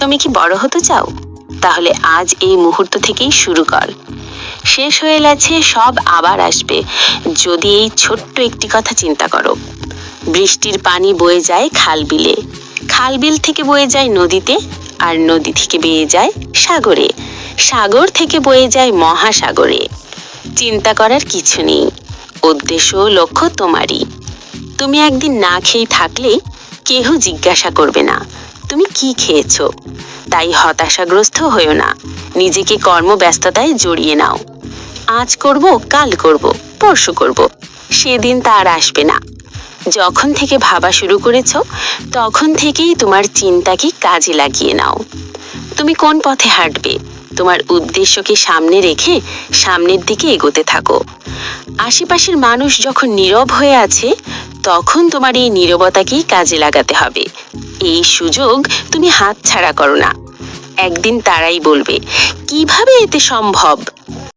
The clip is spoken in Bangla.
তুমি কি বড় হতে চাও? তাহলে আজ এই মুহূর্ত থেকেই শুরু কর। শেষ হয়ে গেছে, সব আবার আসবে। যদি এই ছোট্ট একটি কথা চিন্তা করো। বৃষ্টির পানি বয়ে যায় খাল বিলে খাল বিল থেকে বয়ে যায় নদীতে আর নদী থেকে বেয়ে যায় সাগরে। সাগর থেকে বয়ে যায় মহাসাগরে। চিন্তা করার কিছু নেই। উদ্দেশ্য লক্ষ্য তোমারই। তুমি একদিন না খেয়ে থাকলে কেহ জিজ্ঞাসা করবে না। তুমি কি খেয়েছো? তাই হতাশাগ্রস্ত হয়েও না। নিজেকে কর্মব্যস্ততায় জড়িয়ে নাও। আজ করব, কাল করব, পরশু করব। সেদিন তা আর আসবে না। যখন থেকে ভাবা শুরু করেছ, তখন থেকেই তোমার চিন্তাকে কাজে লাগিয়ে নাও। তুমি কোন পথে হাঁটবে? তোমার উদ্দেশ্যকে সামনে রেখে সামনের দিকে এগোতে থাকো। আশেপাশের মানুষ যখন নীরব হয়ে আছে তখন তোমার এই নিরবতাকেই কাজে লাগাতে হবে। এই সুযোগ তুমি হাত ছাড়া করো না। একদিন তারাই বলবে, কীভাবে এতে সম্ভব?